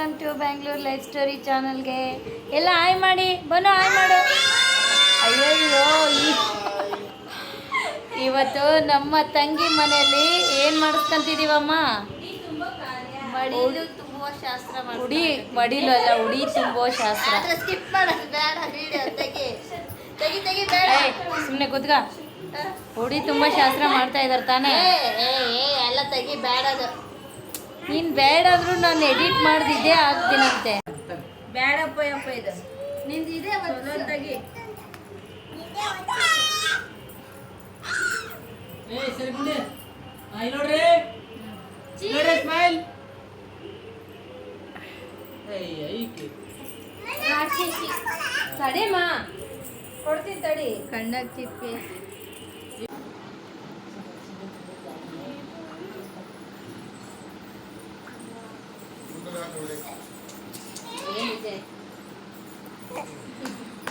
Bangalore life story ಚಾನಲ್ಗೆ ಎಲ್ಲ ಆಯ್ ಮಾಡಿ ಬನ್ನಿ ಆಯ್ ಮಾಡು. ಅಯ್ಯಯ್ಯೋ ಇವತ್ತು ನಮ್ಮ ತಂಗಿ ಮನೆಯಲ್ಲಿ ಏನು ಶಾಸ್ತ್ರ ಉಡಿ ಮಡಿಲು ಅಲ್ಲ ಉಡಿ ತುಂಬೋ ಶಾಸ್ತ್ರ. ಸುಮ್ಮನೆ ಕೂತ್ಕ. ಉಡಿ ತುಂಬಾ ಶಾಸ್ತ್ರ ಮಾಡ್ತಾ ಇದಾರೆ ತಾನೇ ಏ ಏ ಏ ಎಲ್ಲ ತೆಗಿ ಬೇಡ ಅದು ನೀನು ಬೇಡಾದ್ರೂ ನಾನು ಎಡಿಟ್ ಮಾಡ್ದಿದ್ದೇ ಆಗ್ತೀನಂತೆ. ಬೇಡಪ್ಪ ಯಪ್ಪ ಇದು. ನಿಂದು ಇದೆ ಒಂದು ತೆಗಿ ಸರಿ ಗುಂಡಿ. ಆ, ಇಲ್ಲಿ ನೋಡ್ರಿ ನೋಡ್ರಿ ಸ್ಮೈಲ್ ಕೊಡ್ತೀನಿ ತಡಿ. ಕಣ್ಣಾಗ ಚಿಪ್ಪಿ ಏನಿದೆ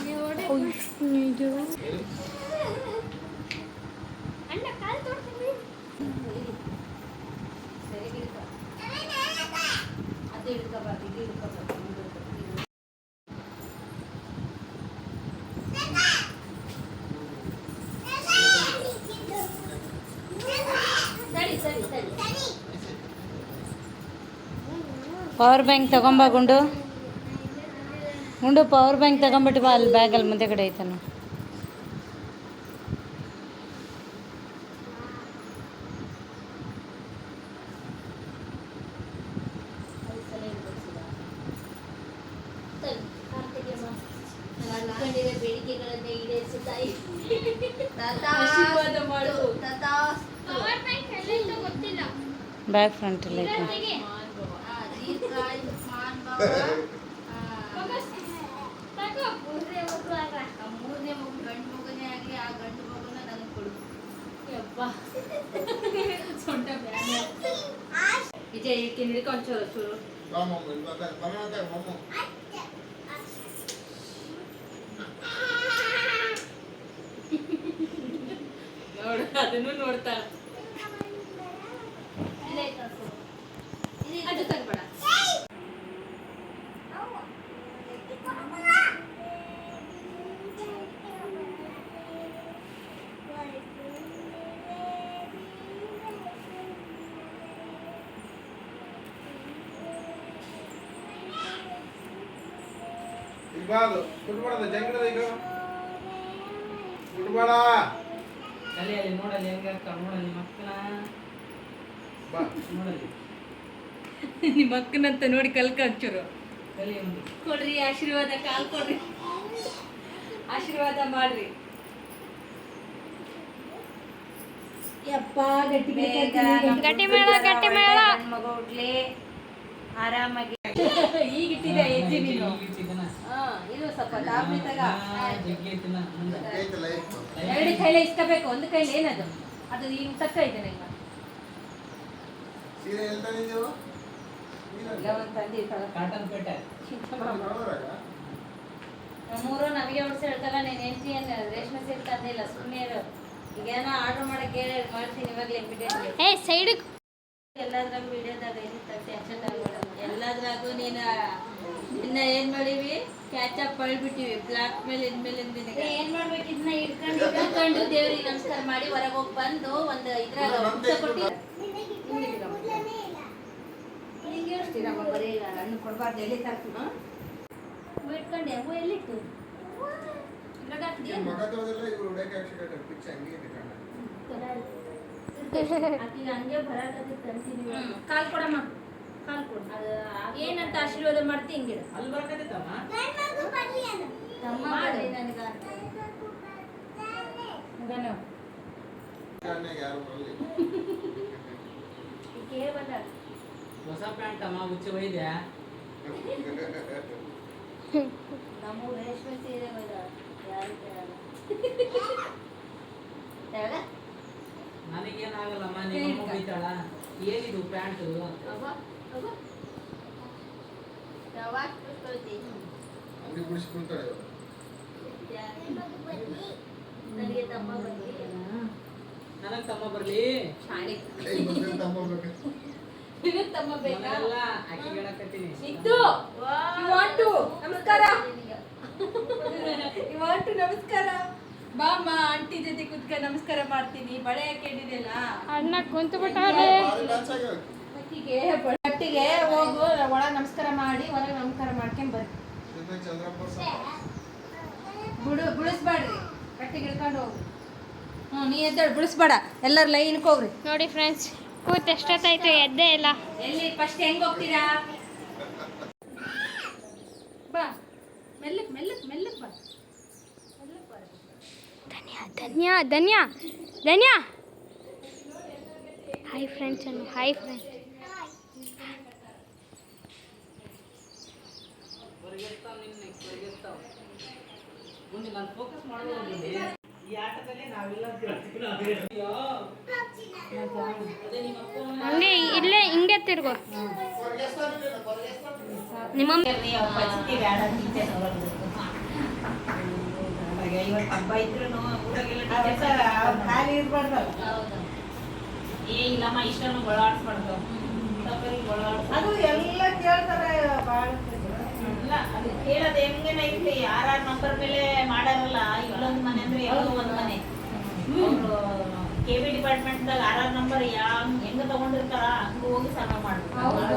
ಅಣ್ಣ ಕಾಲು ತೋಡ್ತೀನಿ ಸರಿ ಹಿಡ್ಕೊ. ಅದು ಹಿಡ್ಕೊಬಾರ್ದು ಇದು ಹಿಡ್ಕೊಬಾರ್ದು ಇದು ಹಿಡ್ಕೊ, ಇದು ಸರಿ ಸರಿ ಸರಿ ಪವರ್ ಬ್ಯಾಂಕ್ ತಗೊಂಬ ಗುಂಡು. ಗುಂಡು ಪವರ್ ಬ್ಯಾಂಕ್ ತಗೊಂಬಿಟ್ಟು ಬಾ ಅಲ್ಲಿ ಬ್ಯಾಗಲ್ಲಿ ಮುಂದೆ ಕಡೆ ಐತನ. ಅದು ಸಲ ಹಿಡ್ಕೊಳ್ಸಿದ. ವಿಜಯ್ ಹಿಡ್ಕೊ ಒಂಚೂರು ಚೂರು ನೋಡು ಅದನ್ನು ನೋಡ್ತಾ. ಅದು ತಗ್ಬೇಡ ಇರ್ಬಾರ್ದು ಬಿಡ್ಬಾರ್ದು ಜಂಗಡದ ಈಗ ಬಿಡ್ಬೇಡ ಅಲ್ಲಿ ಅಲ್ಲಿ ನೋಡಲ್ಲಿ ಹೆಂಗ ನೋಡಲ್ಲಿ ಮಕ್ಕಳ. ಬಾ. ನೋಡಲ್ಲಿ ನಿಮ್ಮ ಅಕ್ಕನಂತ ನೋಡಿ ಕಲ್ಕ ಹಚ್ಚರು ಕೊಡ್ರಿ ಆಶೀರ್ವಾದ ಕಾಲ್ ಕೊಡ್ರಿ. ಆಶೀರ್ವಾದ ಮಾಡ್ರಿ. ಮಗ ಗಟ್ಟಿ ಮೇಳ, ಗಟ್ಟಿ ಮೇಳ. ಮಗು ಹುಟ್ಲಿ ಆರಾಮಾಗಿ. ಈಗ ಇಟ್ಟಿದೆ ಹೆಜ್ಜೆ ನೀನು? ಇದು ಸ್ವಲ್ಪ ತಗ ಎರಡು ಕೈಲೇ ಇಸ್ಕೋಬೇಕು ಒಂದು ಕೈಲಿ ಏನದು? ಅದು ಈಗ ತಕ್ಕ ಇದೆ ನಿಂಗೆ ಸೀರೆ ಎಲ್ಲಿ ತಂದಿದ್ದೀವು ಇಲ್ಲ ಒಂದು ತಂದಿ ಕಾಟನ್ ಪೇಟೆ ನೋಡೋದ್ರಾಗ ನಮ್ಮೂರು ನಮಗೆ ಹೊಡ್ಸಿ ಹೇಳ್ತಲ್ಲ ನೀನು ಹೆಂಡತಿ ಏನು ರೇಷ್ಮೆ ಸೀರೆ ತಂದಿಲ್ಲ ಸುಮ್ಮನೆ ಇರು. ಈಗ ಏನೋ ಆರ್ಡರ್ ಮಾಡಕ್ಕೆ ಹೇಳಿ ಮಾಡ್ತೀನಿ ಇವಾಗಲೇ ಇಮಿಡಿಯೇಟ್ಲಿ ಏ ಸೈಡ್ ಎಲ್ಲಾದ್ರಾಗ ವಿಡಿಯೋದಾಗ ಎಲ್ಲದ್ರಾಗೂ ನೀನು ಇನ್ನ ಏನ್ ಮಾಡೀವಿ ಕ್ಯಾಚಪ್ ಪಳ್ಬಿಟ್ಟಿವಿ ಬ್ಲಾಕ್ ಮೇಲೆ ಇನ್ಮೇಲೆ ನಿನಗೆ. ಏನ್ ಮಾಡ್ಬೇಕು? ಇದನ್ನ ಇಟ್ಕೊಂಡು ಹಿಡ್ಕೊಂಡು ದೇವ್ರಿಗೆ ನಮಸ್ಕಾರ ಮಾಡಿ ಹೊರಗೆ ಹೋಗಿ ಬಂದು ಒಂದು ಇದ್ರಾಗ ಕೊಟ್ಟು ಹಿಂಗೆ ಹೇಳ್ತೀರಮ್ಮ ಬರೀ ಹಣ್ಣು ಕೊಡಬಾರ್ದು. ಎಲ್ಲಿ ತರ್ತೀನಿ ಎಲ್ಲಿಟ್ಟು ಹಾಕ್ತೀಯ? ಕಾಲ್ ಕೊಡಮ್ಮ ಕಾಲ್ ಕೊಡ ಏನಂತ ಆಶೀರ್ವಾದ ಮಾಡ್ತಿ ಕೇಳ್ಬಲ್ಲ ಹೊಸ ಪ್ಯಾಂಟ್ ಅಮ್ಮ ಹುಚ್ಚಿ ಒಯ್ದೆ ನಮ್ಮ ರೇಷ್ಮೆ ಸೀರೆ ಯಾರು ಕೇಳಲ್ಲ? ನನಗೇನಾಗಲ್ಲಮ್ಮ ನಿಮ್ಮ ಬೈತಾಳ ಏನಿದು ಪ್ಯಾಂಟು? ನನಗೆ ತಮ್ಮ ನನಗೆ ತಮ್ಮ ಬರಲಿ? ತಮ್ಮ ನಿನಗ್ ತಮ್ಮ ಬೇಕಾ? ನಾವೆಲ್ಲ ಆಕಿಗೆ ಹೇಳಕತ್ತೀನಿ. ಇದ್ದು ಟು ನಮಸ್ಕಾರ. ಇವಾಂಟು ನಮಸ್ಕಾರ. ಬಾಮ್ಮ ಆಂಟಿ ಜೊತೆ ಕುತ್ಕ ನಮಸ್ಕಾರ ಮಾಡ್ತೀನಿ. ಬಳೆ ಹಾಕೊಂಡಿದೆಯಲ್ಲ? ಅಣ್ಣ ಕುಂತು ಆಗ್ಯಾವ. ಕಟ್ಟಿಗೆ ಕಟ್ಟಿಗೆ ಹೋಗು ಒಳ ನಮಸ್ಕಾರ ಮಾಡಿ ಹೊರಗೆ ನಮಸ್ಕಾರ ಮಾಡ್ಕೊಂಡ್ ಬರ್ರಿ. ಬಿಡು ಬಿಡಿಸ್ಬೇಡ್ರಿ. ಕಟ್ಟಿಗೆ ಹಿಡ್ಕೊಂಡು ಹೋಗ್ರಿ ಹ್ಞೂ ನೀ ಎದ್ದೇಳಿ ಬಿಡಿಸ್ಬೇಡ. ಎಲ್ಲರೂ ಲೈನ್ಗೆ ಹೋಗ್ರಿ. ನೋಡಿ ಫ್ರೆಂಡ್ಸ್ ಕೂತ್ ಎಷ್ಟೊತ್ತಾಯ್ತು ಎದ್ದೆ ಇಲ್ಲ. ಎಲ್ಲಿ ಫಸ್ಟ್ ಹೆಂಗ್ ಹೋಗ್ತೀರಾ? ಬಾ ಮೆಲ್ಲಕ್ ಮೆಲ್ಲಕ್ ಮೆಲ್ಲಕ್ ಬಾ. ಧನ್ಯ ಧನ್ಯಾ ಧನ್ಯ. ಹಾಯ್ ಫ್ರೆಂಡ್ಸ್ ಅನ್ನು ಹಾಯ್ ಫ್ರೆಂಡ್ಸ್ ಹಂಗೆ ಇಲ್ಲೇ ಹಿಂಗೆ ತಿರ್ಗೋ. ನಿಮ್ಮ ಖಾಲಿ ಏ ಇಲ್ಲಮ್ಮ ಇಷ್ಟನು ಗೊಳಾಡ್ಸ್ಬಾರ್ದು ಅದು ಎಲ್ಲ ಕೇಳ್ತಾರೆ ಭಾಳ ಇಲ್ಲ ಅದು ಕೇಳೋದು ಹೆಂಗೇನ ಇರ್ಲಿ ಯಾರ್ಯಾರ ನಂಬರ್ ಮೇಲೆ ಮಾಡಾರಲ್ಲ ಇಲ್ಲೊಂದು ಮನೆ ಅಂದ್ರೆ ಒಂದು ಮನೆ. ಕೆ ಬಿ ಡಿಪಾರ್ಟ್ಮೆಂಟ್ದಾಗ ಆರ್ ಆರ್ ನಂಬರ್ ಯಾ ಹೆಂಗ ತಗೊಂಡಿರ್ತಾರ ಹಂಗ ಹೋಗಿ ಸರ್ವೆ ಮಾಡ್ಬೇಕು